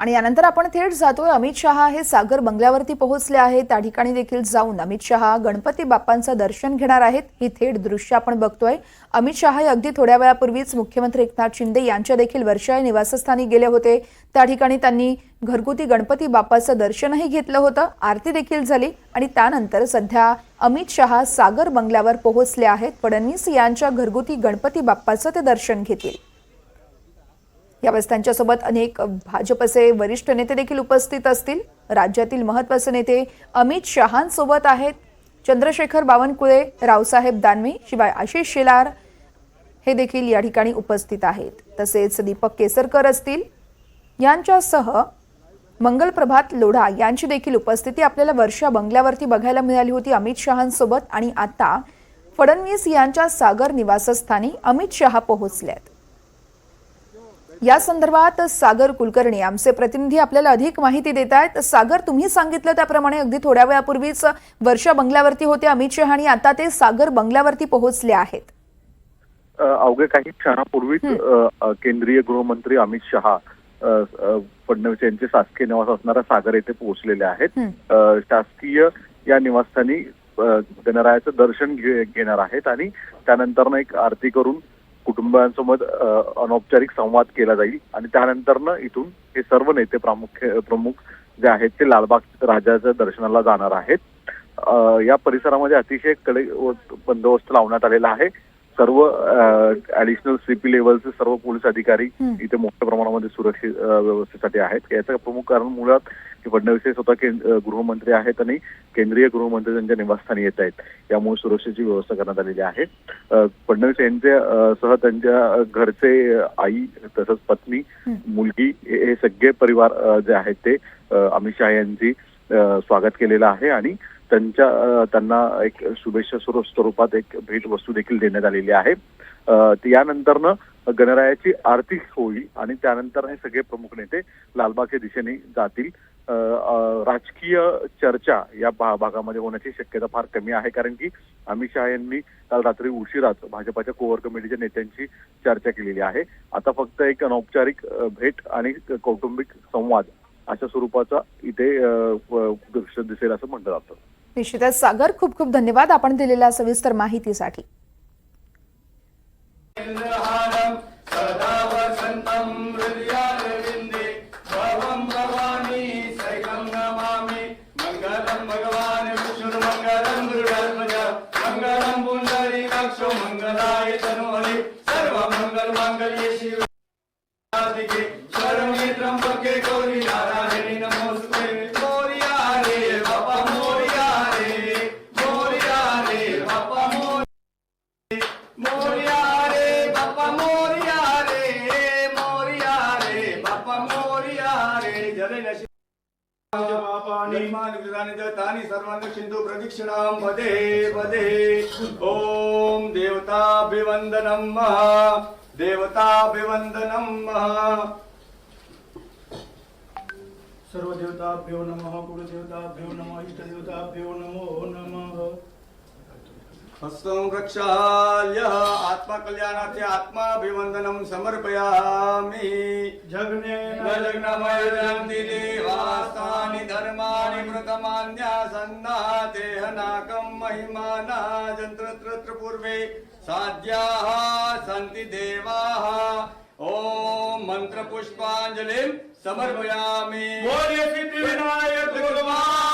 आणि यानंतर आपण थेट जातोय. अमित शहा हे सागर बंगल्यावरती पोहोचले आहेत. त्या ठिकाणी देखील जाऊन अमित शहा गणपती बाप्पांचं दर्शन घेणार आहेत. ही थेट दृश्य आपण बघतोय. अमित शहा हे अगदी थोड्या वेळापूर्वीच मुख्यमंत्री एकनाथ शिंदे यांच्या देखील वर्षाय निवासस्थानी गेले होते. त्या ठिकाणी त्यांनी घरगुती गणपती बाप्पाचं दर्शनही घेतलं होतं. आरती देखील झाली आणि त्यानंतर सध्या अमित शहा सागर बंगल्यावर पोहोचले आहेत. फडणवीस यांच्या घरगुती गणपती बाप्पाचं ते दर्शन घेतील. यावेळेस त्यांच्यासोबत अनेक भाजपचे वरिष्ठ नेते देखील उपस्थित असतील. राज्यातील महत्त्वाचे नेते अमित शहांसोबत आहेत. चंद्रशेखर बावनकुळे रावसाहेब दानवे शिवाय आशिष शेलार हे देखील या ठिकाणी उपस्थित आहेत. तसेच दीपक केसरकर असतील. यांच्यासह मंगलप्रभात लोढा यांची देखील उपस्थिती आपल्याला वर्षा बंगल्यावरती बघायला मिळाली होती अमित शहांसोबत आणि आता फडणवीस यांच्या सागर निवासस्थानी अमित शहा पोहोचल्यात. आहेत या संदर्भात सागर कुलकर्णी आमचे प्रतिनिधी आपल्याला अधिक माहिती देत आहेत सागर तुम्ही सांगितलं त्याप्रमाणे अगदी थोड्या वेळापूर्वीच वर्षा बंगल्यावरती होते. अमित शहा आणि आता ते सागर बंगल्यावरती पोहोचले आहेत. अ, अवघ्या काही क्षणापूर्वीच केंद्रीय गृहमंत्री अमित शहा फडणवीस यांचे शासकीय निवास असणाऱ्या सागर येथे पोहोचलेले आहेत. शासकीय या निवासस्थानी गणरायाचं दर्शन घेणार आहेत आणि त्यानंतर एक आरती करून कुटुंबांसोबत अनौपचारिक संवाद केला जाईल. आणि त्यानंतर इथून हे सर्व नेते प्रामुख्य प्रमुख जे आहेत ते लालबाग राजाच्या दर्शनाला जाणार आहेत. या परिसरामध्ये अतिशयकडे बंदोबस्त लावण्यात आलेला आहे. सर्व ऍडिशनल सीपी लेवलचे सर्व पोलीस अधिकारी. इथे मोठ्या प्रमाणामध्ये सुरक्षित व्यवस्थेसाठी आहेत याचं प्रमुख कारण मुळात की फडणवीस हे स्वतः गृहमंत्री आहेत आणि केंद्रीय गृहमंत्री त्यांच्या निवासस्थानी येत आहेत त्यामुळे सुरक्षेची व्यवस्था करण्यात आलेली आहे फडणवीस यांचे अ, सह त्यांच्या घरचे आई तसंच पत्नी. मुलगी हे सगळे परिवार जे आहेत ते अमित शहा यांची स्वागत केलेलं आहे आणि त्यांच्या त्यांना एक शुभेच्छा स्वरूप स्वरूपात एक भेट वस्तू देखील देण्यात आलेली आहे. यानंतरनं गणरायाची आरती होईल आणि त्यानंतर हे सगळे प्रमुख नेते लालबागच्या दिशेने जातील. राजकीय चर्चा या भा- भागामध्ये होण्याची शक्यता फार कमी आहे कारण की अमित शहा यांनी काल रात्री उशिराच भाजपाच्या कोअर कमिटीच्या नेत्यांची चर्चा केलेली आहे. आता फक्त एक अनौपचारिक भेट आणि कौटुंबिक संवाद अशा स्वरूपाचा इथे दृश्य दिसेल असं म्हटलं जातं. निश्चितच सागर खूप खूप धन्यवाद आपण दिलेल्या सविस्तर माहितीसाठी. इन्द्रहारं सदा वसन्तं हृदयारविन्दे भवं भवानी पापानि मानविदानि सर्वाणि सिन्धु प्रदक्षिणां पदे पदे ॐ देवताभिवन्दनं महा देवताभिवन्दनं महा। सर्वदेवताभ्यो नमः कुलदेवताभ्यो नमः इष्टदेवताभ्यो नमो नमः। हस्तं प्रक्षाल्य आत्मकल्याणार्थे आत्माभिवन्दनं समर्पयामि। जगनेन जगन्मयन्ति देवास्तानि धर्माणि मृतमान्यासन्नादेहनाकं महिमाना जन्त्रत्र पूर्वे साध्याः सन्ति देवाः। ॐ मन्त्रपुष्पाञ्जलिं समर्पयामि। सिद्धिविनायक भगवान।